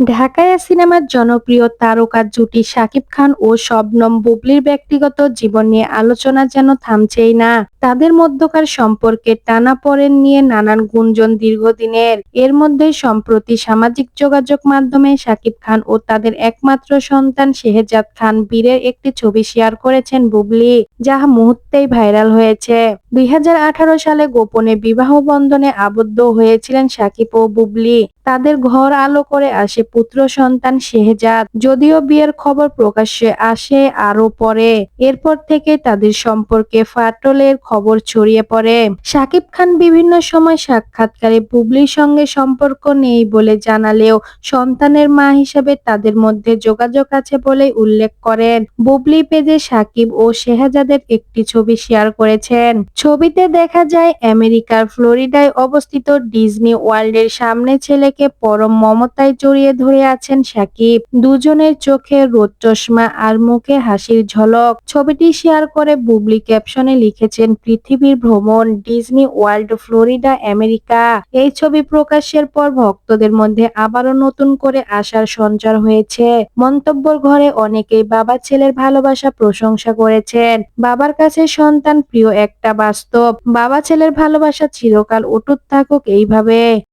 ঢাকায়া সিনেমার জনপ্রিয় তারকা জুটি শাকিব খান ও শবনম বুবলির ব্যক্তিগত জীবন নিয়ে আলোচনা যেন থামছেই না। তাদের মধ্যকার সম্পর্কে টানাপোড়েন নিয়ে নানান গুঞ্জন দীর্ঘদিনের। এর মধ্যে সম্প্রতি সামাজিক যোগাযোগ মাধ্যমে শাকিব খান ও তাদের একমাত্র সন্তান শেহজাদ খান বীরের একটি ছবি শেয়ার করেছেন বুবলি, যা মুহূর্তেই ভাইরাল হয়েছে। দুই হাজার আঠারো সালে গোপনে বিবাহ বন্ধনে আবদ্ধ হয়েছিলেন শাকিব ও বুবলি। তাদের ঘর আলো করে আসে পুত্র সন্তান শেহজাদ। যদিও বিয়ের খবর প্রকাশ্যে আসে আরও পরে। এরপর থেকে তাদের সম্পর্কে ফাটলের খবর ছড়িয়ে পড়ে। শাকিব খান বিভিন্ন সময় সাক্ষাৎকারে বুবলির সঙ্গে সম্পর্ক নেই বলে জানালেও সন্তানের মা হিসেবে তাদের মধ্যে যোগাযোগ আছে বলে উল্লেখ করেন। বুবলি পেজে সাকিব ও শেহজাদের একটি ছবি শেয়ার করেছেন। ছবিতে দেখা যায়, আমেরিকার ফ্লোরিডায় অবস্থিত ডিজনি ওয়ার্ল্ডের সামনে ছেলেকে পরম মমতায় জড়িয়ে ধরে আছেন সাকিব। দুজনের চোখে রোদ চশমা আর মুখে হাসির ঝলক। ছবিটি শেয়ার করে বুবলি ক্যাপশনে লিখেছেন, পৃথিবীর ভ্রমণ, ডিজনি ওয়ার্ল্ড, ফ্লোরিডা, আমেরিকা। এই ছবি প্রকাশের পর ভক্তদের মধ্যে আবারও নতুন করে আশার সঞ্চার হয়েছে। মন্তব্যর ঘরে অনেকেই বাবা ছেলের ভালোবাসা প্রশংসা করেছেন। বাবার কাছে সন্তান প্রিয় একটা বাস্তব। বাবা ছেলের ভালোবাসা চিরকাল অটুট থাকুক এইভাবে।